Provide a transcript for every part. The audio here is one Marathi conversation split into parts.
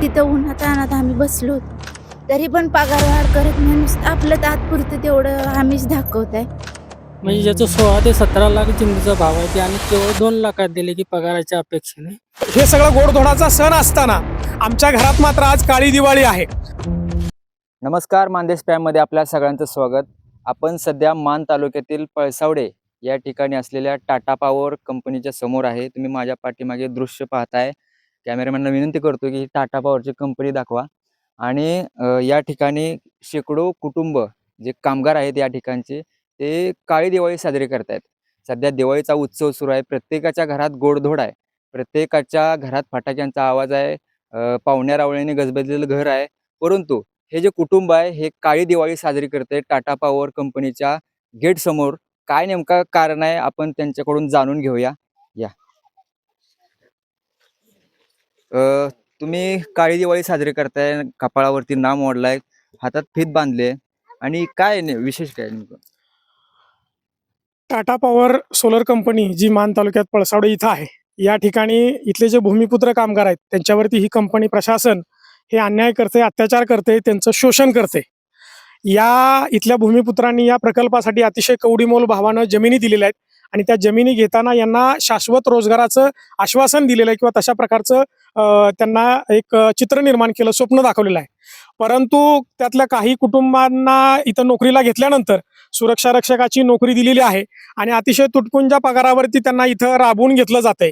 तिथं उन्हात अनात आम्ही बसलो होतो. तरी पण पगार वाढ करत नाही नुसतं आपलं तात्पुरतं तेवढं आम्हीच दाखवत आहे म्हणजे ज्याचं सोळा ते सतरा लाख चिंतीचा भाव आहे ते आणि केवळ दोन लाखात दिले की पगाराच्या अपेक्षेने हे सगळं गोडधोडाचा सण असताना आमच्या घरात मात्र आज काळी दिवाळी आहे. नमस्कार मानदेशमध्ये आपल्या सगळ्यांचं स्वागत. आपण सध्या मान तालुक्यातील पळसावडे या ठिकाणी असलेल्या टाटा पॉवर कंपनीच्या समोर आहे. तुम्ही माझ्या पाठीमागे दृश्य पाहताय. कॅमेरामॅनला विनंती करतो की टाटा पॉवरची कंपनी दाखवा. आणि या ठिकाणी शेकडो कुटुंब जे कामगार आहेत या ठिकाणचे ते काळी दिवाळी साजरी करतायत. सध्या दिवाळीचा उत्सव सुरू आहे. प्रत्येकाच्या घरात गोडधोड आहे. प्रत्येकाच्या घरात फटाक्यांचा आवाज आहे. पाहुण्या रावळ्याने गजबजलेलं घर आहे. परंतु हे जे कुटुंब आहे हे काळी दिवाळी साजरी करते टाटा पॉवर कंपनीच्या गेट समोर काय नेमका कारण आहे आपण त्यांच्याकडून जाणून घेऊया. या. अ, तुम्ही काळी दिवाळी साजरी करताय कपाळावरती नाम ओढलाय हातात फीत बांधले आणि काय ने- विशेष काय नेमकं? टाटा पॉवर सोलर कंपनी जी मान तालुक्यात पळसावडे इथं आहे या ठिकाणी इथले जे भूमिपुत्र कामगार आहेत त्यांच्यावरती ही कंपनी प्रशासन हे अन्याय करते अत्याचार करते त्यांचं शोषण करते. या इथल्या भूमिपुत्रांनी या प्रकल्पासाठी अतिशय कवडीमोल भावानं जमिनी दिलेल्या आहेत आणि त्या जमिनी घेताना यांना शाश्वत रोजगाराचं आश्वासन दिलेलं आहे किंवा तशा प्रकारचं त्यांना एक चित्र निर्माण केलं स्वप्न दाखवलेलं आहे. परंतु त्यातल्या काही कुटुंबांना इथं नोकरीला घेतल्यानंतर सुरक्षा रक्षकाची नोकरी दिलेली आहे आणि अतिशय तुटपुंजा पगारावरती त्यांना इथं राबवून घेतलं जातंय.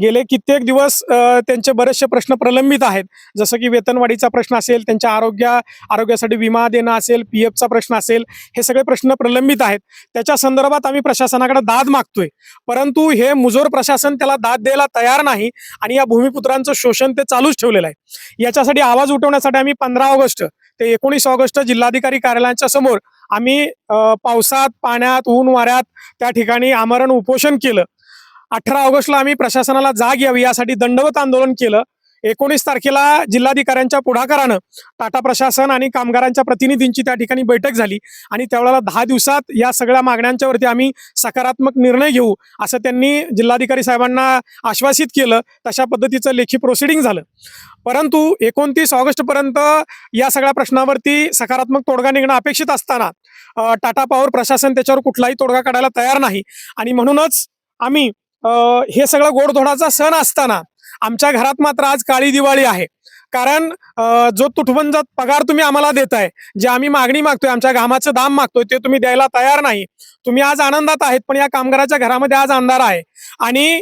गेले कित्येक दिवस त्यांचे बरेचसे प्रश्न प्रलंबित आहेत. जसं की वेतनवाढीचा प्रश्न असेल त्यांच्या आरोग्या आरोग्यासाठी विमा देणं असेल पी एफचा प्रश्न असेल हे सगळे प्रश्न प्रलंबित आहेत. त्याच्या संदर्भात आम्ही प्रशासनाकडे दाद मागतोय. परंतु हे मुजोर प्रशासन त्याला दाद द्यायला तयार नाही आणि या भूमिपुत्रांचं शोषण ते चालूच ठेवलेलं आहे. याच्यासाठी आवाज उठवण्यासाठी आम्ही पंधरा ऑगस्ट ते एकोणीस ऑगस्ट जिल्हाधिकारी कार्यालयाच्या समोर आम्ही पावसात पाण्यात ऊन वाऱ्यात त्या ठिकाणी आमरण उपोषण केलं. अठरा ऑगस्टला आम्ही प्रशासनाला जाग यावी यासाठी दंडवत आंदोलन केलं. एकोणीस तारखेला जिल्हाधिकाऱ्यांच्या पुढाकारानं टाटा प्रशासन आणि कामगारांच्या प्रतिनिधींची त्या ठिकाणी बैठक झाली. आणि त्यावेळेला दहा दिवसात या सगळ्या मागण्यांच्यावरती आम्ही सकारात्मक निर्णय घेऊ असं त्यांनी जिल्हाधिकारी साहेबांना आश्वासित केलं. तशा पद्धतीचं लेखी प्रोसिडिंग झालं. परंतु एकोणतीस ऑगस्टपर्यंत या सगळ्या प्रश्नावरती सकारात्मक तोडगा निघणं अपेक्षित असताना टाटा पॉवर प्रशासन त्याच्यावर कुठलाही तोडगा काढायला तयार नाही. आणि म्हणूनच आम्ही हे सगळं गोडधोडाचा सण असताना आमच्या घरात मात्र आज काळी दिवाळी आहे. कारण जो तुटबंद पगार तुम्ही आम्हाला देताय जे आम्ही मागणी मागतोय आमच्या घामाचं दाम मागतोय ते तुम्ही द्यायला तयार नाही. तुम्ही आज आनंदात आहेत पण या कामगाराच्या घरामध्ये आज अंधार आहे. आणि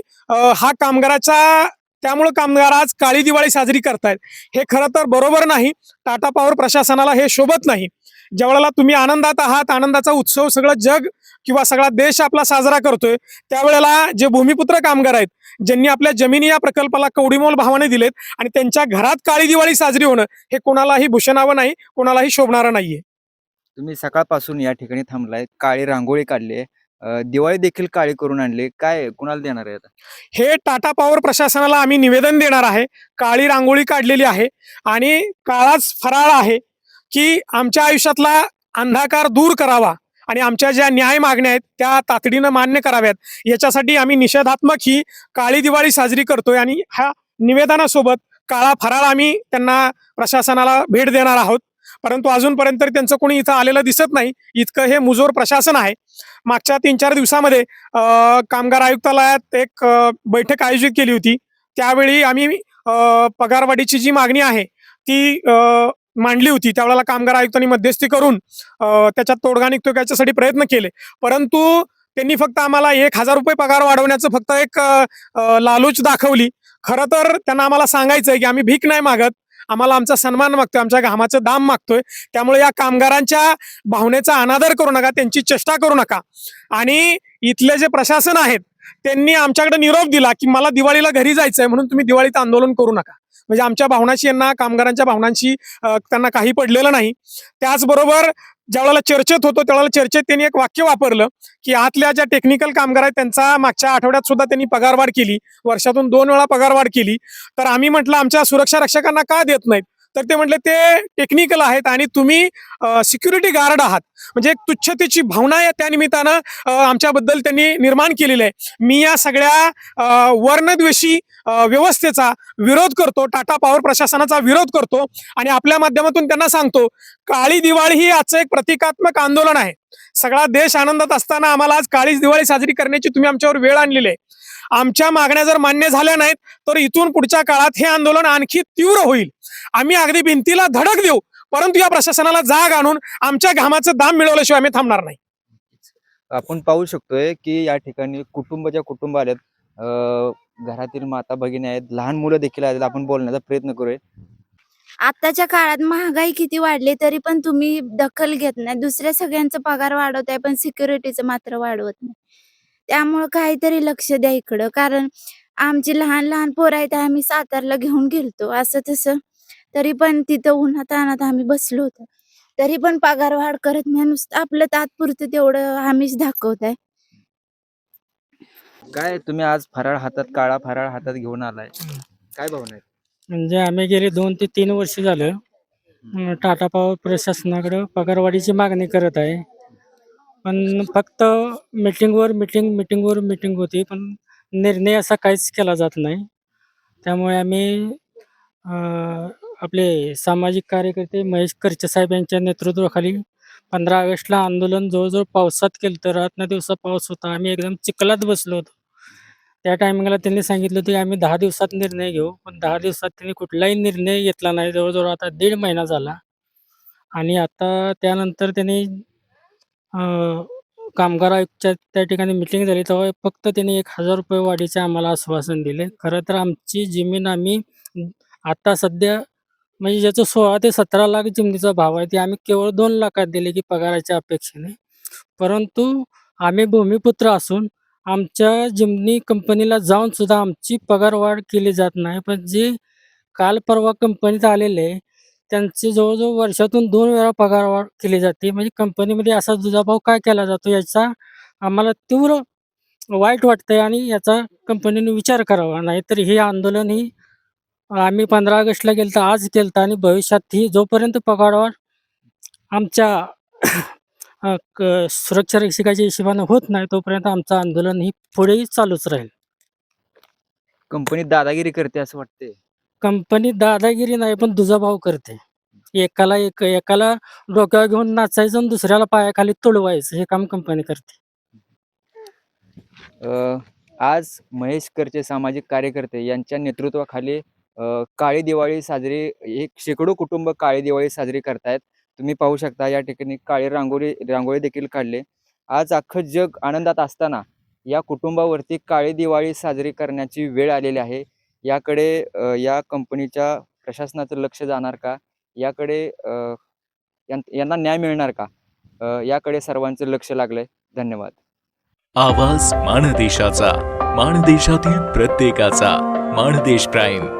हा कामगाराच्या त्यामुळे कामगार आज काळी दिवाळी साजरी करतायत. हे खरं तर बरोबर नाही. टाटा पॉवर प्रशासनाला हे शोभत नाही. ज्या वेळेला तुम्ही आनंदात आहात आनंदाचा उत्सव सगळं जग किंवा सगळा देश आपला साजरा करतोय त्यावेळेला जे भूमिपुत्र कामगार आहेत ज्यांनी आपल्या जमिनी या प्रकल्पाला कवडीमोल भावाने दिलेत आणि त्यांच्या घरात काळी दिवाळी साजरी होणं हे कोणालाही भूषणावं नाही कोणालाही शोभणारं नाहीये. तुम्ही सकाळपासून या ठिकाणी थांबलाय काळी रांगोळी काढली दिवाळी देखील काळी करून आणली काय कुणाला देणार आहे हे टाटा पॉवर प्रशासनाला आम्ही निवेदन देणार आहे काळी रांगोळी काढलेली आहे आणि काळाच फराळ आहे. की आमच्या आयुष्यातला अंधकार दूर करावा आणि आमच्या ज्या न्याय मागण्या आहेत त्या तातडीनं मान्य कराव्यात. याच्यासाठी आम्ही निषेधात्मक ही काळी दिवाळी साजरी करतोय आणि ह्या निवेदनासोबत काळा फराळ आम्ही त्यांना प्रशासनाला भेट देणार आहोत. परंतु अजूनपर्यंत त्यांचं कोणी इथं आलेलं दिसत नाही. इतकं हे मुजोर प्रशासन आहे. मागच्या तीन चार दिवसामध्ये कामगार आयुक्तालयात एक बैठक आयोजित केली होती. त्यावेळी आम्ही पगारवाढीची जी मागणी आहे ती मांडली होती. त्यावेळेला कामगार आयुक्तांनी मध्यस्थी करून त्याच्यात तोडगा निघतो याच्यासाठी प्रयत्न केले. परंतु त्यांनी फक्त आम्हाला एक हजार रुपये पगार वाढवण्याचं फक्त एक लालूच दाखवली. खरं तर त्यांना आम्हाला सांगायचंय की आम्ही भीक नाही मागत. आम्हाला आमचा सन्मान मागतोय आमच्या घामाचं दाम मागतोय. त्यामुळे या कामगारांच्या भावनेचा अनादर करू नका त्यांची चेष्टा करू नका. आणि इथले जे प्रशासन आहेत त्यांनी आमच्याकडे निरोप दिला की मला दिवाळीला घरी जायचंय म्हणून तुम्ही दिवाळीत आंदोलन करू नका. म्हणजे आमच्या भावनाशी यांना कामगारांच्या भावनांशी त्यांना काही पडलेलं नाही. त्याचबरोबर ज्यावेळेला चर्चेत होतो त्यावेळेला चर्चेत त्यांनी एक वाक्य वापरलं की आतल्या ज्या टेक्निकल कामगार आहेत त्यांचा मागच्या आठवड्यात सुद्धा त्यांनी पगारवाढ केली. वर्षातून दोन वेळा पगारवाढ केली. तर आम्ही म्हटलं आमच्या सुरक्षा रक्षकांना का देत नाहीत? तर ते म्हटले ते टेक्निकल आहेत आणि तुम्ही सिक्युरिटी गार्ड आहात. म्हणजे एक तुच्छतेची भावना या त्या निमित्तानं आमच्याबद्दल त्यांनी निर्माण केलेली आहे. मी या सगळ्या वर्णद्वेषी व्यवस्थेचा विरोध करतो टाटा पॉवर प्रशासनाचा विरोध करतो आणि आपल्या माध्यमातून त्यांना सांगतो काळी दिवाळी ही आजचं एक प्रतिकात्मक आंदोलन आहे. सगळा देश आनंदात असताना आम्हाला आज काळी दिवाळी साजरी करण्याची तुम्ही आमच्यावर वेळ आणलेली आहे. आमच्या मागण्या जर मान्य झाल्या नाहीत तर इथून पुढच्या काळात हे आंदोलन आणखी तीव्र होईल. आम्ही अगदी भिंतीला धडक देऊ परंतु या प्रशासनाला जाग आणून आमच्या घामाचं दाम मिळवल्याशिवाय आम्ही थांबणार नाही. आपण पाहू शकतोय की या ठिकाणी कुटुंबाच्या कुटुंब आलेत अं, घरातील माता भगिनी आहेत लहान मुलं देखील आहेत आपण बोलण्याचा प्रयत्न करूया. आताच्या काळात महागाई किती वाढली तरी पण तुम्ही दखल घेत नाही. दुसऱ्या सगळ्यांचा पगार वाढवताय पण सिक्युरिटीचं मात्र वाढवत नाही. त्यामुळं काहीतरी लक्ष द्या इकडं कारण आमची लहान लहान पोरं आहेत आम्ही सातारला घेऊन गेलतो असं तसं तरी पण तिथं उन्हात आणत आम्ही बसलो होतो. तरी पण पगार वाढ करत नाही. नुसतं आपलं तात्पुरतं तेवढं आम्हीच दाखवत आहे काय तुम्ही आज फराळ हातात काळा फराळ हातात घेऊन आलाय? काय भावना आहेत? म्हणजे आम्ही गेले दोन ते तीन वर्ष झालं. अं, टाटा पॉवर प्रशासनाकडं पगारवाढीची मागणी करत आहे. पण फक्त मिटिंगवर मिटिंग मिटिंगवर मिटिंग होती. पण निर्णय असा काहीच केला जात नाही. त्यामुळे आम्ही अं, आपले सामाजिक कार्यकर्ते महेश करचे साहेब यांच्या नेतृत्वाखाली पंधरा ऑगस्टला आंदोलन जवळजवळ पावसात केलं तर रात्र दिवसा पाऊस होता. आम्ही एकदम चिखलात बसलो होतो. त्या टायमिंगला त्यांनी सांगितलं होतं की आम्ही दहा दिवसात निर्णय घेऊ पण दहा दिवसात त्यांनी कुठलाही निर्णय घेतला नाही. जवळजवळ आता दीड महिना झाला. आणि आता त्यानंतर त्यांनी कामगार आयुक्तच्या त्या ठिकाणी मिटिंग झाली. तेव्हा फक्त त्यांनी एक हजार रुपये वाढीचे आम्हाला आश्वासन दिले. खरं तर आमची जमीन आम्ही आता सध्या म्हणजे ज्याचं सोळा ते सतरा लाख जमिनीचा भाव आहे ते आम्ही केवळ दोन लाखात दिले की पगाराच्या अपेक्षेने परंतु आम्ही भूमिपुत्र असून आमच्या जिमनी कंपनीला जाऊन सुद्धा आमची पगारवाढ केली जात नाही. पण जे काल परवा कंपनीत आलेले त्यांचे जवळजवळ वर्षातून दोन वेळा पगारवाढ केली जाते. म्हणजे कंपनीमध्ये असा दुजाभाव काय केला जातो याचा आम्हाला तीव्र वाईट वाटतंय आणि याचा कंपनीने विचार करावा. नाहीतर हे आंदोलन ही आम्ही पंधरा ऑगस्टला गेलं तर आज केलं आणि भविष्यात ही जोपर्यंत पगारवाढ आमच्या सुरक्षा रक्षकाच्या हिशोबाने होत नाही तोपर्यंत आमचं आंदोलन ही पुढेही चालूच राहील. कंपनी दादागिरी करते असं वाटतंय. कंपनी दादागिरी नाही पण दुजाभाव करते. एकाला एक एकाला डोक्यावर घेऊन नाचायचं आणि दुसऱ्याला पायाखाली तुडवायचं हे काम कंपनी करते. अ, आज महेश करचे सामाजिक कार्यकर्ते यांच्या नेतृत्वाखाली काळी दिवाळी साजरी एक शेकडो कुटुंब काळी दिवाळी साजरी करतायत. तुम्ही पाहू शकता या ठिकाणी काळी रांगोळी रांगोळी देखील काढले. आज अख्खं जग आनंदात असताना या कुटुंबावरती काळी दिवाळी साजरी करण्याची वेळ आलेली आहे. याकडे या कंपनीच्या प्रशासनाचं लक्ष जाणार का? याकडे यांना न्याय मिळणार का? याकडे सर्वांचं लक्ष लागलंय. धन्यवाद. आवाज माणदेशाचा माणदेशातील प्रत्येकाचा माणदेश प्राईम.